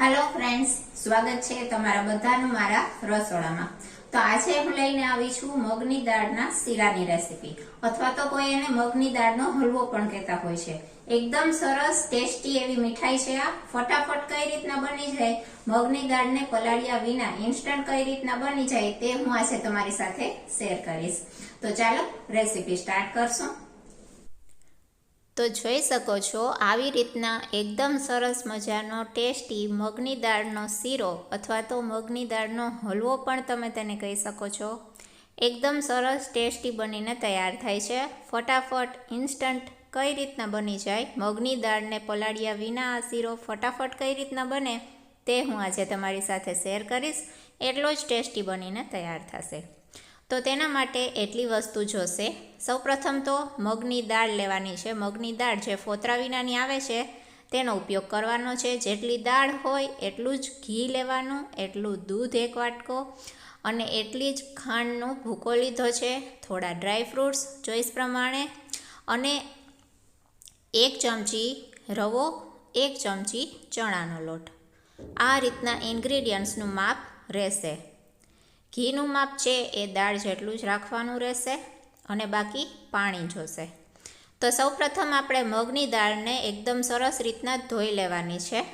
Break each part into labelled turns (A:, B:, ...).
A: Hello friends સ્વાગત છે તમારા બધાનું મારા રસોડામાં. તો આજે હું લઈને આવી છું મગની દાળના શીરાની રેસીપી અથવા તો કોઈ એને મગની દાળનો હલવો પણ કહેતા હોય છે. એકદમ સરસ, ટેસ્ટી એવી મીઠાઈ છે આ. ફટાફટ કઈ રીતના બની જાય? મગની દાળને પલાળ્યા વિના ઇન્સ્ટન્ટ કઈ રીતના બની જાય તે હું આજે તમારી સાથે શેર કરીશ. તો ચાલો રેસીપી સ્ટાર્ટ કરશું. તો જોઈ શકો છો, આવી રીતના એકદમ સરસ મજાનો ટેસ્ટી મગની દાળનો શીરો અથવા તો મગની દાળનો હલવો પણ તમે તેને કહી શકો છો. એકદમ સરસ ટેસ્ટી બનીને તૈયાર થાય છે. ફટાફટ ઇન્સ્ટન્ટ કઈ રીતના બની જાય, મગની દાળને પલાળ્યા વિના આ શીરો ફટાફટ કઈ રીતના બને તે હું આજે તમારી સાથે શેર કરીશ. એટલો જ ટેસ્ટી બનીને તૈયાર થશે. તો તેના માટે એટલી વસ્તુ જોશે. સૌપ્રથમ તો મગની દાળ લેવાની છે. મગની દાળ જે ફોતરા વિનાની આવે છે, તેનો ઉપયોગ કરવાનો છે. જેટલી દાળ હોય એટલું જ ઘી લેવાનું, એટલું દૂધ એક વાટકો અને એટલી જ ખાંડનો ભૂકો લીધો છે. થોડા ડ્રાય ફ્રૂટ્સ ચોઈસ પ્રમાણે અને એક ચમચી રવો, એક ચમચી ચણાનો લોટ. આ રીતના ઇન્ગ્રીડિયન્ટ્સનું માપ રહેશે. ઘીનું માપ છે એ દાળ જેટલું જ રાખવાનું રહેશે અને બાકી પાણી જોશે. તો સૌપ્રથમ આપણે મગની દાળને એકદમ સરસ રીતના ધોઈ લેવાની છે.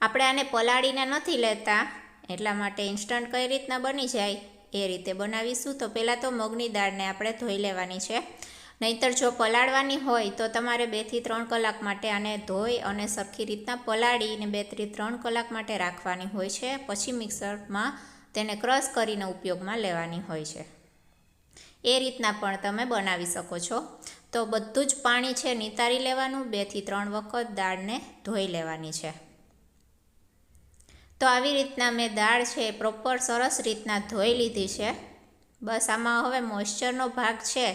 A: આપણે આને પલાળીને નથી લેતા, એટલા માટે ઇન્સ્ટન્ટ કઈ રીતના બની જાય એ રીતે બનાવીશું. તો પહેલાં તો મગની દાળને આપણે ધોઈ લેવાની છે. નહીતર જો પલાળવાની હોય તો તમારે બેથી ત્રણ કલાક માટે આને ધોઈ અને સરખી રીતના પલાળીને બેથી ત્રણ કલાક માટે રાખવાની હોય છે. પછી મિક્સરમાં તેને ક્રશ કરીને ઉપયોગમાં લેવાની હોય છે. એ રીતના પણ તમે બનાવી શકો છો. તો બધું જ પાણી છે નિતારી લેવાનું, બેથી ત્રણ વખત દાળને ધોઈ લેવાની છે. તો આવી રીતના મેં દાળ છે પ્રોપર સરસ રીતના ધોઈ લીધી છે. બસ આમાં હવે મોઇશ્ચરનો ભાગ છે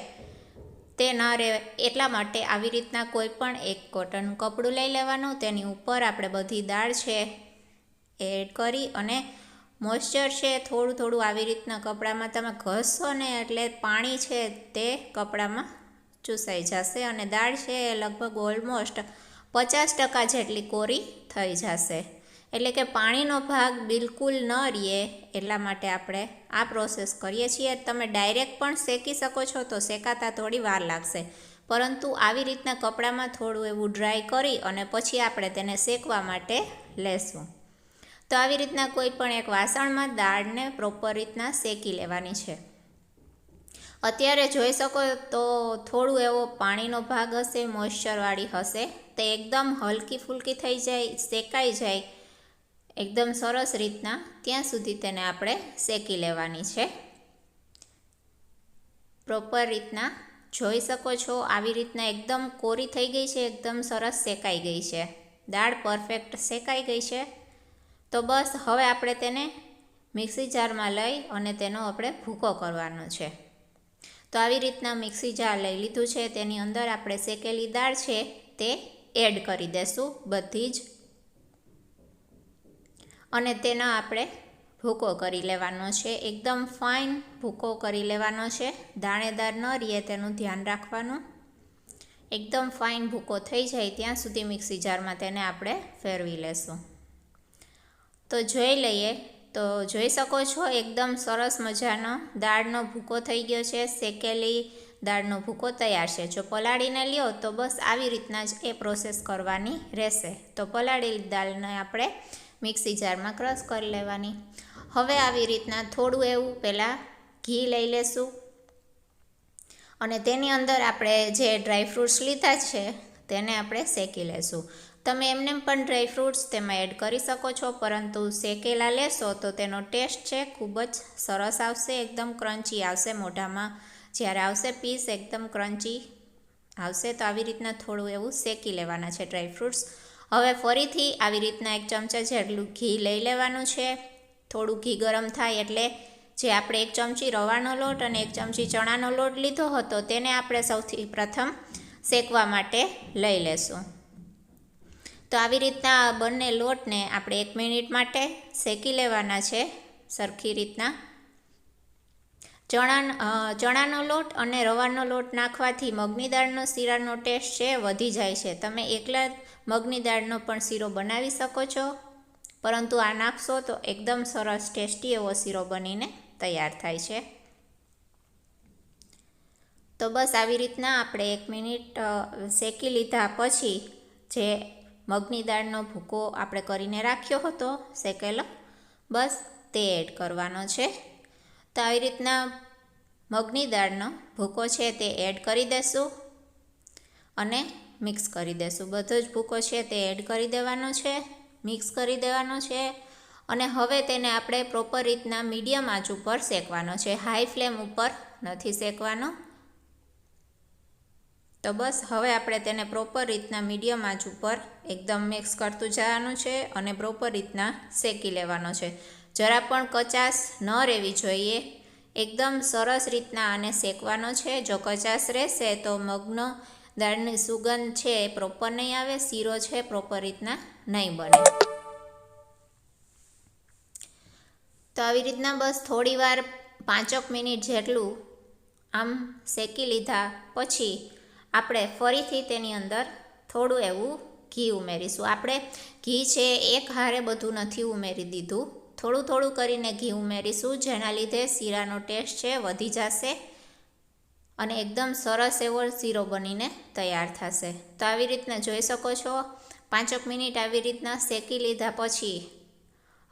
A: તે ન રહે એટલા માટે આવી રીતના કોઈ પણ એક કોટન કપડું લઈ લેવાનું, તેની ઉપર આપણે બધી દાળ છે એડ કરી અને મોઇશ્ચર છે, થોડું થોડું આવી રીતના કપડામાં તમે ઘસશો ને એટલે પાણી છે તે કપડામાં ચૂસાઈ જશે અને દાળ છે એ લગભગ ઓલમોસ્ટ પચાસ ટકા જેટલી કોરી થઈ જશે. એટલે કે પાણીનો ભાગ બિલકુલ ન રહે એટલા માટે આપણે આ પ્રોસેસ કરીએ છીએ. તમે ડાયરેક્ટ પણ શેકી શકો છો તો શેકાતા થોડી વાર લાગશે. પરંતુ આવી રીતના કપડામાં થોડું એવું ડ્રાય કરી અને પછી આપણે તેને શેકવા માટે લેશું. તો આવી રીતના કોઈ પણ એક વાસણમાં દાળને પ્રોપર રીતના શેકી લેવાની છે. અત્યારે જોઈ શકો તો થોડું એવો પાણીનો ભાગ હશે મોઇશ્ચરવાળી હશે, તે એકદમ હલકી ફૂલકી થઈ જાય, શેકાઈ જાય, એકદમ સરસ રીતના ત્યાં સુધી તેને આપણે શેકી લેવાની છે. પ્રોપર રીતના જોઈ શકો છો, આવી રીતના એકદમ કોરી થઈ ગઈ છે, એકદમ સરસ શેકાઈ ગઈ છે. દાળ પરફેક્ટ શેકાઈ ગઈ છે. તો બસ હવે આપણે તેને મિક્સી જારમાં લઈ અને તેનો આપણે ભૂકો કરવાનો છે. તો આવી રીતના મિક્સી જાર લઈ લીધું છે. તેની અંદર આપણે શેકેલી દાળ છે તે એડ કરી દેશું બધી જ. અને તેનો આપણે ભૂકો કરી લેવાનો છે. એકદમ ફાઇન ભૂકો કરી લેવાનો છે. દાણેદાર ન રહીએ તેનું ધ્યાન રાખવાનું. એકદમ ફાઇન ભૂકો થઈ જાય ત્યાં સુધી મિક્સી જારમાં તેને આપણે ફેરવી લેશું. તો જોઈ લઈએ. તો જોઈ શકો છો, એકદમ સરસ મજાનો દાળનો ભૂકો થઈ ગયો છે, શેકેલી દાળનો ભૂકો તૈયાર છે. જો પલાળીને લ્યો તો બસ આવી રીતના જ એ પ્રોસેસ કરવાની રહેશે. તો પલાળેલી દાળને આપણે મિક્સી જારમાં ક્રશ કરી લેવાની. હવે આવી રીતના થોડું એવું પહેલાં ઘી લઈ લેશું. અને તેની અંદર આપણે જે ડ્રાય ફ્રૂટ્સ લીધા છે, તેને આપણે શેકી લેશું. તમે એમને પણ ડ્રાય ફ્રૂટ્સ તેમાં એડ કરી શકો છો, પરંતુ શેકેલા લેશો તો તેનો ટેસ્ટ છે ખૂબ જ સરસ આવશે, એકદમ ક્રન્ચી આવશે મોઢામાં. જ્યારે આવશે પીસ, એકદમ ક્રન્ચી આવશે, તો આવી રીતના થોડું એવું શેકી લેવાના છે ડ્રાય ફ્રૂટ્સ. હવે ફરીથી આવી રીતના એક ચમચા જેટલું ઘી લઈ લેવાનું છે. થોડું ઘી ગરમ થાય એટલે જે આપણે એક ચમચી રવાનો લોટ અને એક ચમચી ચણાનો લોટ લીધો હતો, તેને આપણે સૌથી પ્રથમ શેકવા માટે લઈ લેશું. તો આવી રીતના બંને લોટને આપણે એક મિનિટ માટે શેકી લેવાના છે સરખી રીતના. ચણા ચણાનો લોટ અને રવાનો લોટ નાખવાથી મગની દાળનો શીરાનો ટેસ્ટ છે વધી જાય છે. તમે એકલા મગની દાળનો પણ શીરો બનાવી શકો છો. પરંતુ આ નાખશો તો એકદમ સરસ, ટેસ્ટી એવો શીરો બનીને તૈયાર થાય છે. તો બસ આવી રીતના આપણે એક મિનિટ શેકી લીધા પછી જે મગની દાળનો ભૂકો આપણે કરીને રાખ્યો હતો શેકેલો. બસ તે એડ કરવાનો છે. તો આવી રીતના મગની દાળનો ભૂકો છે તે એડ કરી દેશું અને મિક્સ કરી દેશું. બધો જ ભૂકો છે તે એડ કરી દેવાનો છે, મિક્સ કરી દેવાનો છે અને હવે તેને આપણે પ્રોપર રીતના મીડિયમ આંચ ઉપર શેકવાનો છે. હાઈ ફ્લેમ ઉપર નથી શેકવાનો. તો બસ, હવે આપણે તેને પ્રોપર રીતના મીડિયમ આંચ ઉપર એકદમ મિક્સ કરતું જવાનું છે અને પ્રોપર રીતના શેકી લેવાનો છે. જરા પણ કચાશ ન રહેવી જોઈએ. એકદમ સરસ રીતના આને શેકવાનો છે. જો કચાશ રહેશે તો મગનો દાળની સુગંધ છે એ પ્રોપર નહીં આવે, શીરો છે પ્રોપર રીતના નહીં બને. તો આવી રીતના બસ થોડી વાર પાંચક મિનિટ જેટલું આમ શેકી લીધા પછી આપણે ફરીથી તેની અંદર થોડું એવું ઘી ઉમેરીશું. આપણે ઘી છે એક હારે બધું નથી ઉમેરી દીધું. થોડું થોડું કરીને ઘી ઉમેરીશું, જેના લીધે શીરાનો ટેસ્ટ છે વધી જશે અને એકદમ સરસ એવો શીરો બનીને તૈયાર થશે. તો આવી રીતના જોઈ શકો છો, પાંચક મિનિટ આવી રીતના શેકી લીધા પછી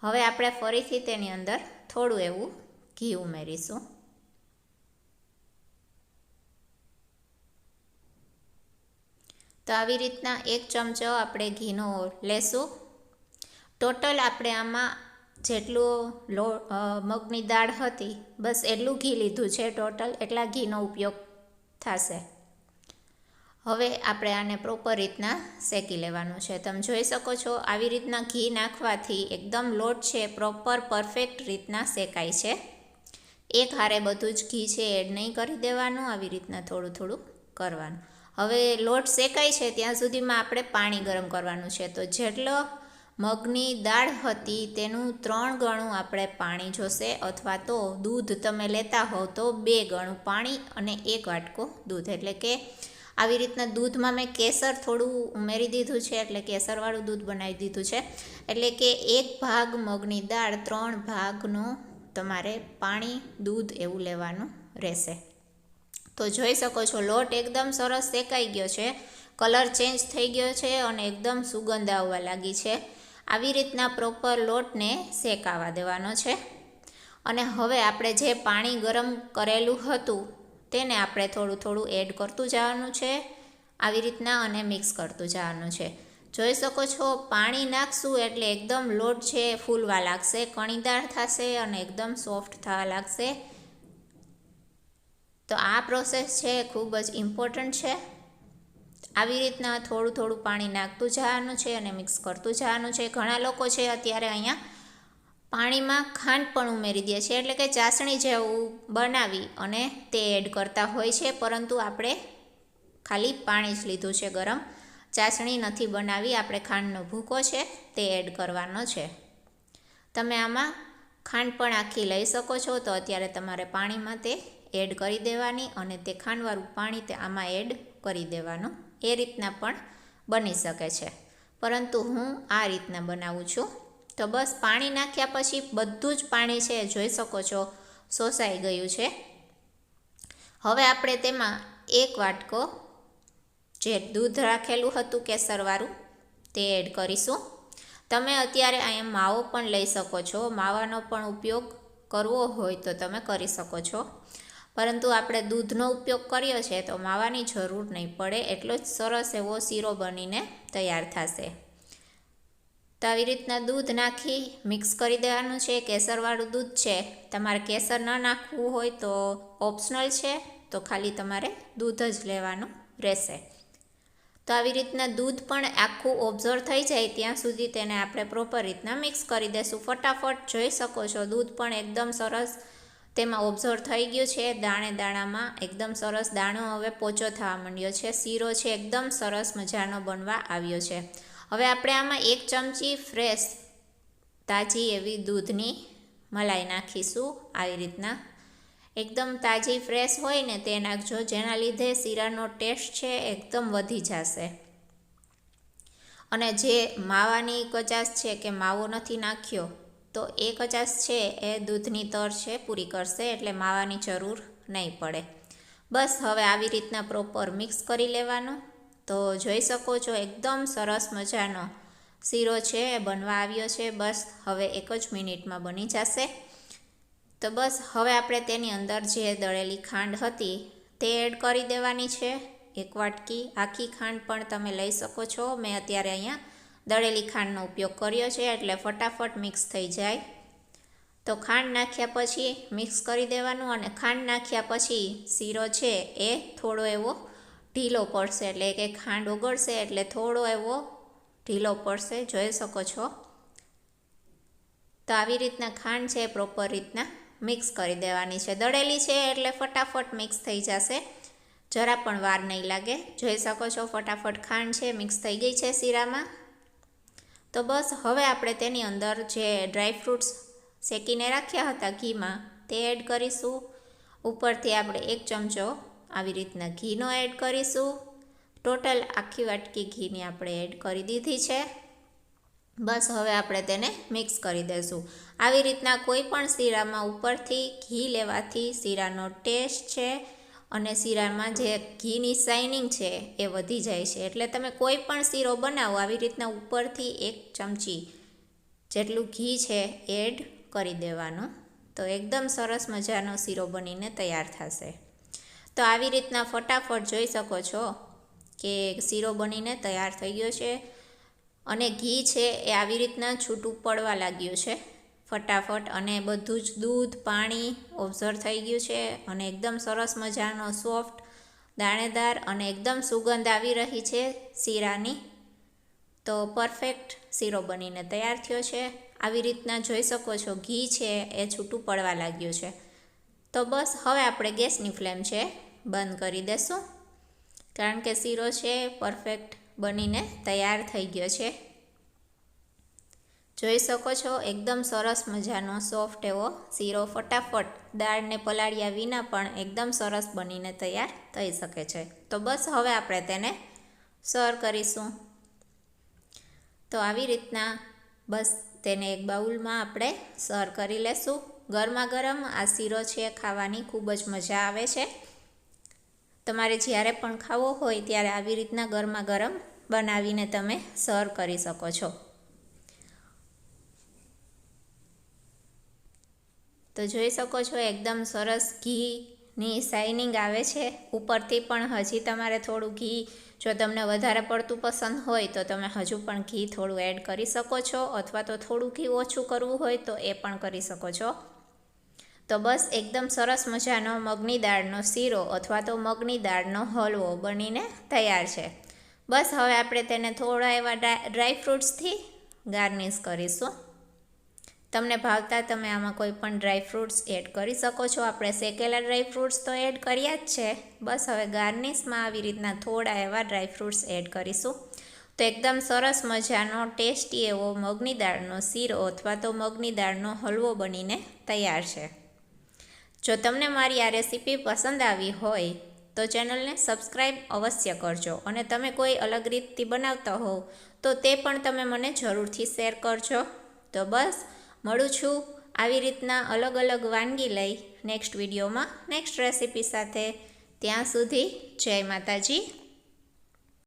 A: હવે આપણે ફરીથી તેની અંદર થોડું એવું ઘી ઉમેરીશું. તો આવી રીતના એક ચમચો આપણે ઘીનો લેશું. ટોટલ આપણે આમાં જેટલું લો મગની દાળ હતી, બસ એટલું ઘી લીધું છે ટોટલ એટલા ઘીનો ઉપયોગ થશે. હવે આપણે આને પ્રોપર રીતના શેકી લેવાનું છે. તમે જોઈ શકો છો, આવી રીતના ઘી નાખવાથી એકદમ લોટ છે પ્રોપર પરફેક્ટ રીતના શેકાય છે. એક હારે બધું જ ઘી છે એડ નહીં કરી દેવાનું, આવી રીતના થોડું થોડું કરવાનું. હવે લોટ શેકાય છે ત્યાં સુધીમાં આપણે પાણી ગરમ કરવાનું છે. તો જેટલો મગની દાળ હતી તેનું ત્રણ ગણું આપણે પાણી જોશે અથવા તો દૂધ તમે લેતા હોવ તો બે ગણું પાણી અને એક વાટકો દૂધ. એટલે કે આવી રીતના દૂધમાં મેં કેસર થોડું ઉમેરી દીધું છે, એટલે કેસરવાળું દૂધ બનાવી દીધું છે. એટલે કે એક ભાગ મગની દાળ, ત્રણ ભાગનું તમારે પાણી, દૂધ એવું લેવાનું રહેશે. તો જોઈ શકો છો, લોટ એકદમ સરસ શેકાઈ ગયો છે. કલર ચેન્જ થઈ ગયો છે અને એકદમ સુગંધ આવવા લાગી છે. આવી રીતના પ્રોપર લોટને શેકાવા દેવાનો છે. અને હવે આપણે જે પાણી ગરમ કરેલું હતું, તેને આપણે થોડું થોડું એડ કરતું જવાનું છે. આવી રીતના અને મિક્સ કરતું જવાનું છે. જોઈ શકો છો, પાણી નાખશું એટલે એકદમ લોટ છે, ફૂલવા લાગશે, કણીદાર થશે અને એકદમ સોફ્ટ થવા લાગશે. તો આ પ્રોસેસ છે એ ખૂબ જ ઇમ્પોર્ટન્ટ છે. આવી રીતના થોડું થોડું પાણી નાખતું જવાનું છે અને મિક્સ કરતું જવાનું છે. ઘણા લોકો છે અત્યારે અહીંયા પાણીમાં ખાંડ પણ ઉમેરી દે છે, એટલે કે ચાસણી જેવું બનાવી અને તે એડ કરતા હોય છે, પરંતુ આપણે ખાલી પાણી જ લીધું છે ગરમ. ચાસણી નથી બનાવી, આપણે ખાંડનો ભૂકો છે, તે એડ કરવાનો છે. તમે આમાં ખાંડ પણ આખી લઈ શકો છો, તો અત્યારે તમારે પાણીમાં તે એડ કરી દેવાની અને તે ખાંડવાળું પાણી તે આમાં એડ કરી દેવાનું. એ રીતના પણ બની શકે છે. પરંતુ હું આ રીતના બનાવું છું. તો બસ પાણી નાખ્યા પછી બધું જ પાણી છે, જોઈ શકો છો, શોષાઈ ગયું છે. હવે આપણે તેમાં એક વાટકો જે દૂધ રાખેલું હતું કેસરવાળું, તે એડ કરીશું. તમે અત્યારે અહીંયા માવો પણ લઈ શકો છો. માવાનો પણ ઉપયોગ કરવો હોય તો તમે કરી શકો છો. પરંતુ આપણે દૂધનો ઉપયોગ કર્યો છે તો માવાની જરૂર નહીં પડે, એટલો જ સરસ એવો શીરો બનીને તૈયાર થશે. તો આવી રીતના દૂધ નાખી મિક્સ કરી દેવાનું છે. કેસરવાળું દૂધ છે. તમારે કેસર ન નાખવું હોય તો ઓપ્શનલ છે. તો ખાલી તમારે દૂધ જ લેવાનું રહેશે. તો આવી રીતના દૂધ પણ આખું ઓબ્ઝર્વ થઈ જાય ત્યાં સુધી તેને આપણે પ્રોપર રીતના મિક્સ કરી દેશું. ફટાફટ જોઈ શકો છો, દૂધ પણ એકદમ સરસ તેમાં ઓબ્ઝર્વ થઈ ગયું છે. દાણે દાણામાં એકદમ સરસ દાણો હવે પોચો થવા માંડ્યો છે. શીરો છે એકદમ સરસ મજાનો બનવા આવ્યો છે. હવે આપણે આમાં એક ચમચી ફ્રેશ તાજી એવી દૂધની મલાઈ નાખીશું. આવી રીતના. એકદમ તાજી ફ્રેશ હોય ને તે નાખજો. જેના લીધે શીરાનો ટેસ્ટ છે એકદમ વધી જશે. અને જે માવાની કચાશ છે કે માવો નથી નાખ્યો તો એ કચાસ છે, એ દૂધની તર છે, પૂરી કરશે એટલે માવાની જરૂર નહીં પડે. બસ હવે આવી રીતના પ્રોપર મિક્સ કરી લેવાનું. તો જોઈ શકો છો, એકદમ સરસ મજાનો શીરો છે, એ બનવા આવ્યો છે. બસ હવે એક જ મિનિટમાં બની જશે. તો બસ હવે આપણે તેની અંદર જે દળેલી ખાંડ હતી, તે એડ કરી દેવાની છે. એક વાટકી આખી ખાંડ પણ તમે લઈ શકો છો. મેં અત્યારે અહીંયા દળેલી ખાંડનો ઉપયોગ કર્યો છે એટલે ફટાફટ મિક્સ થઈ જાય. તો ખાંડ નાખ્યા પછી મિક્સ કરી દેવાનું અને ખાંડ નાખ્યા પછી શીરો છે એ થોડો એવો ઢીલો પડશે એટલે કે ખાંડ ઓગળશે એટલે થોડો એવો ઢીલો પડશે, જોઈ શકો છો. તો આવી રીતના ખાંડ છે પ્રોપર રીતના મિક્સ કરી દેવાની છે. દળેલી છે એટલે ફટાફટ મિક્સ થઈ જશે. જરા પણ વાર નહીં લાગે. જોઈ શકો છો ફટાફટ ખાંડ છે મિક્સ થઈ ગઈ છે શીરામાં. તો બસ હવે આપણે તેની અંદર જે ડ્રાય ફ્રૂટ્સ શેકીને રાખ્યા હતા ઘીમાં, તે એડ કરીશું. ઉપરથી આપણે એક ચમચો આવી રીતના ઘીનો એડ કરીશું. ટોટલ આખી વાટકી ઘીની આપણે એડ કરી દીધી છે. બસ હવે આપણે તેને મિક્સ કરી દઈશું. આવી રીતના કોઈ પણ શીરામાં ઉપરથી ઘી લેવાથી શીરાનો ટેસ્ટ છે. અને શીરામાં જે ઘીની શાઇનિંગ છે એ વધી જાય છે. એટલે તમે કોઈ પણ શીરો બનાવો, આવી રીતના ઉપરથી એક ચમચી જેટલું ઘી છે એડ કરી દેવાનું. તો એકદમ સરસ મજાનો શીરો બનીને તૈયાર થશે. તો આવી રીતના ફટાફટ જોઈ શકો છો કે શીરો બનીને તૈયાર થઈ ગયો છે. અને ઘી છે એ આવી રીતના છૂટું પડવા લાગ્યું છે. ફટાફટ અને બધું જ દૂધ, પાણી ઓબ્ઝર્વ થઈ ગયું છે અને એકદમ સરસ મજાનો સોફ્ટ દાણેદાર અને એકદમ સુગંધ આવી રહી છે શીરાની. તો પરફેક્ટ શીરો બનીને તૈયાર થયો છે. આવી રીતના જોઈ શકો છો, ઘી છે એ છૂટું પડવા લાગ્યું છે. તો બસ હવે આપણે ગેસની ફ્લેમ છે બંધ કરી દેશું. કારણ કે શીરો છે પરફેક્ટ બનીને તૈયાર થઈ ગયો છે. જોઈ શકો છો, એકદમ સરસ મજાનો સોફ્ટ એવો શીરો ફટાફટ દાળને પલાળ્યા વિના પણ એકદમ સરસ બનીને તૈયાર થઈ શકે છે. તો બસ હવે આપણે તેને સર્વ કરીશું. તો આવી રીતના બસ તેને એક બાઉલમાં આપણે સર્વ કરી લેશું. ગરમા ગરમ આ શીરો છે ખાવાની ખૂબ જ મજા આવે છે. તમારે જ્યારે પણ ખાવો હોય ત્યારે આવી રીતના ગરમા ગરમ બનાવીને તમે સર્વ કરી શકો છો. તો જોઈ શકો છો એકદમ સરસ ઘીની શાઇનિંગ આવે છે. ઉપરથી પણ હજી તમારે થોડું ઘી, જો તમને વધારે પડતું પસંદ હોય તો તમે હજુ પણ ઘી થોડું એડ કરી શકો છો અથવા તો થોડું ઘી ઓછું કરવું હોય તો એ પણ કરી શકો છો. તો બસ એકદમ સરસ મજાનો મગની દાળનો શીરો અથવા તો મગની દાળનો હલવો બનીને તૈયાર છે. બસ હવે આપણે તેને થોડા એવા ડ્રાય ફ્રૂટ્સથી ગાર્નિશ કરીશું. તમને ભાવતા તમે આમાં કોઈ પણ ડ્રાય ફ્રૂટ્સ એડ કરી શકો છો. આપણે શેકેલા ડ્રાય ફ્રૂટ્સ તો એડ કર્યા જ છે. બસ હવે ગાર્નિશમાં આવી રીતના થોડા એવા ડ્રાયફ્રૂટ્સ એડ કરીશું. તો એકદમ સરસ મજાનો ટેસ્ટી એવો મગની દાળનો શીરો અથવા તો મગની દાળનો હલવો બનીને તૈયાર છે. જો તમને મારી આ રેસીપી પસંદ આવી હોય, તો ચેનલને સબસ્ક્રાઈબ અવશ્ય કરજો. અને તમે કોઈ અલગ રીતથી બનાવતા હોવ, તો તે પણ તમે મને જરૂરથી શેર કરજો. તો બસ મળું છું. આવી રીતના અલગ અલગ વાનગી લઈ નેક્સ્ટ વિડીયોમાં નેક્સ્ટ રેસીપી સાથે. ત્યાં સુધી જય માતાજી.